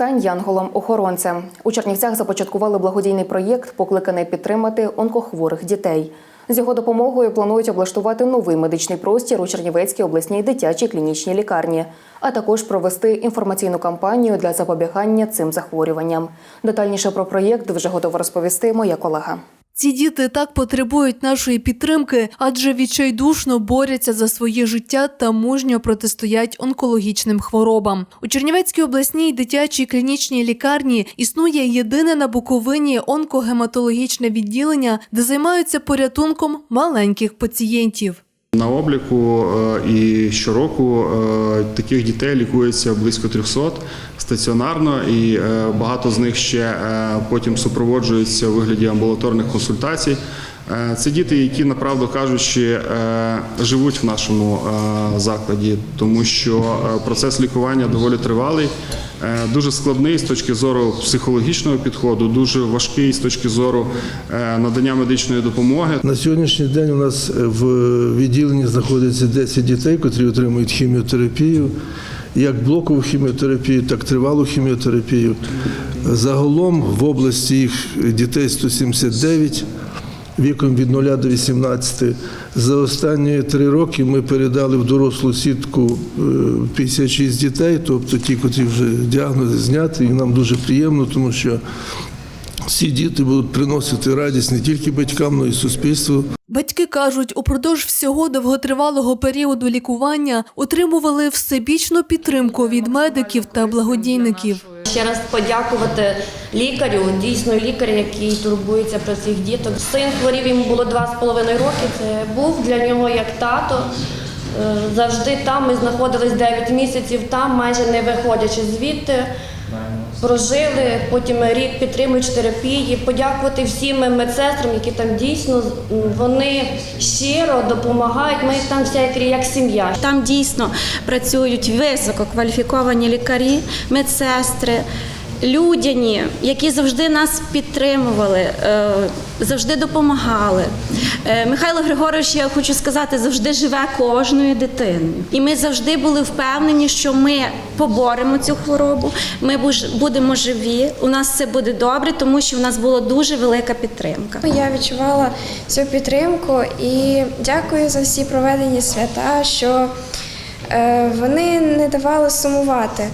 Стань янголом-охоронцем. У Чернівцях започаткували благодійний проєкт, покликаний підтримати онкохворих дітей. З його допомогою планують облаштувати новий медичний простір у Чернівецькій обласній дитячій клінічній лікарні, а також провести інформаційну кампанію для запобігання цим захворюванням. Детальніше про проєкт вже готова розповісти моя колега. Ці діти так потребують нашої підтримки, адже відчайдушно борються за своє життя та мужньо протистоять онкологічним хворобам. У Чернівецькій обласній дитячій клінічній лікарні існує єдине на Буковині онкогематологічне відділення, де займаються порятунком маленьких пацієнтів. На обліку е, і щороку е, таких дітей лікується близько 300 стаціонарно, і е, багато з них ще е, потім супроводжуються у вигляді амбулаторних консультацій. Е, Це діти, які, направду кажучи, живуть в нашому закладі, тому що процес лікування доволі тривалий, дуже складний з точки зору психологічного підходу, дуже важкий з точки зору е, надання медичної допомоги. На сьогоднішній день у нас в відділенні знаходиться 10 дітей, котрі отримують хіміотерапію, як блокову хіміотерапію, так і тривалу хіміотерапію. Загалом в області їх дітей 179 віком від 0 до 18. За останні три роки ми передали в дорослу сітку е, 56 дітей, тобто ті, котрі вже діагнози зняті, і нам дуже приємно, тому що всі діти будуть приносити радість не тільки батькам, але й суспільству. Батьки кажуть, упродовж всього довготривалого періоду лікування отримували всебічну підтримку від медиків та благодійників. Ще раз подякувати лікарю, дійсно лікарю, який турбується про цих діток. Син хворів, йому було два з половиною роки. Це був для нього як тато. Е, Завжди там ми знаходились 9 місяців, там майже не виходячи звідти. Прожили, потім рік підтримуючи терапії. Подякувати всім медсестрам, які там дійсно вони щиро допомагають. Ми там вся як сім'я. Там дійсно працюють висококваліфіковані лікарі, медсестри, людяні, які завжди нас підтримували, е, завжди допомагали. Е, Михайло Григорович, я хочу сказати, завжди живе кожною дитиною. І ми завжди були впевнені, що ми поборемо цю хворобу, ми будемо живі, у нас все буде добре, тому що в нас була дуже велика підтримка. Я відчувала цю підтримку і дякую за всі проведені свята, що е, вони не давали сумувати.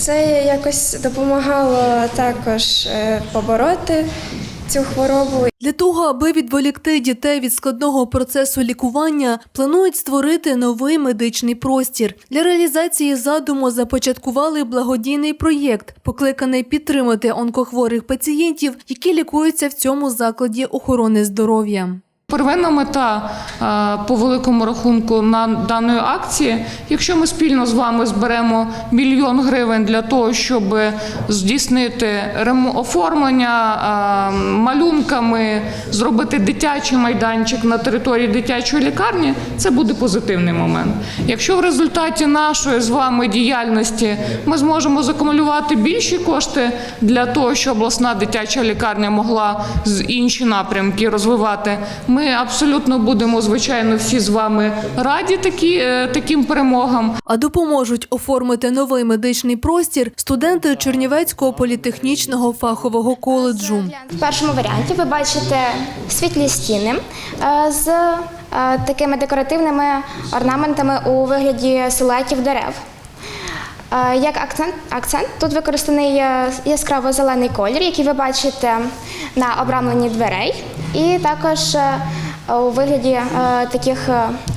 Це якось допомагало також е, побороти цю хворобу Для того, аби відволікти дітей від складного процесу лікування, планують створити новий медичний простір. Для реалізації задуму започаткували благодійний проєкт, покликаний підтримати онкохворих пацієнтів, які лікуються в цьому закладі охорони здоров'я. Первинна мета е, по великому рахунку на даної акції, якщо ми спільно з вами зберемо мільйон гривень для того, щоб здійснити оформлення е, малюнками, зробити дитячий майданчик на території дитячої лікарні, це буде позитивний момент. Якщо в результаті нашої з вами діяльності ми зможемо закумулювати більші кошти для того, щоб обласна дитяча лікарня могла з інші напрямки розвивати, ми абсолютно будемо звичайно всі з вами раді такі, е, таким перемогам. А допоможуть оформити новий медичний простір студенти Чернівецького політехнічного фахового коледжу. В першому варіанті ви бачите світлі стіни е, з е, такими декоративними орнаментами у вигляді силуетів дерев. Е, Як акцент, акцент тут використаний е, яскраво-зелений колір, який ви бачите на обрамленні дверей, і також е, у вигляді таких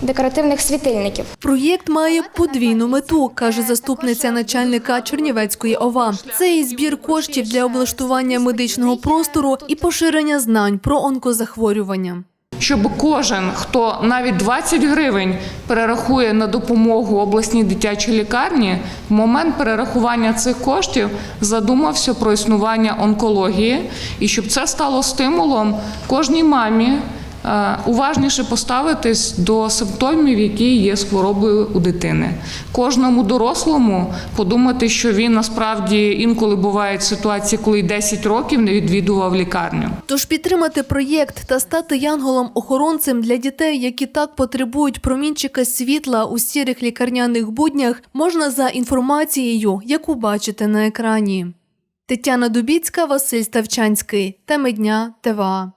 декоративних світильників. Проєкт має подвійну мету, каже заступниця начальника Чернівецької ОВА. Це і збір коштів для облаштування медичного простору і поширення знань про онкозахворювання. Щоб кожен, хто навіть 20 гривень перерахує на допомогу обласній дитячій лікарні, в момент перерахування цих коштів задумався про існування онкології, і щоб це стало стимулом кожній мамі. Е, уважніше поставитись до симптомів, які є з хворобою у дитини. Кожному дорослому подумати, що він насправді інколи бувають ситуації, коли й 10 років не відвідував лікарню. Тож підтримати проєкт та стати янголом-охоронцем для дітей, які так потребують промінчика світла у сірих лікарняних буднях, можна за інформацією, яку бачите на екрані. Тетяна Дубіцька, Василь Ставчанський. Теми дня ТВА.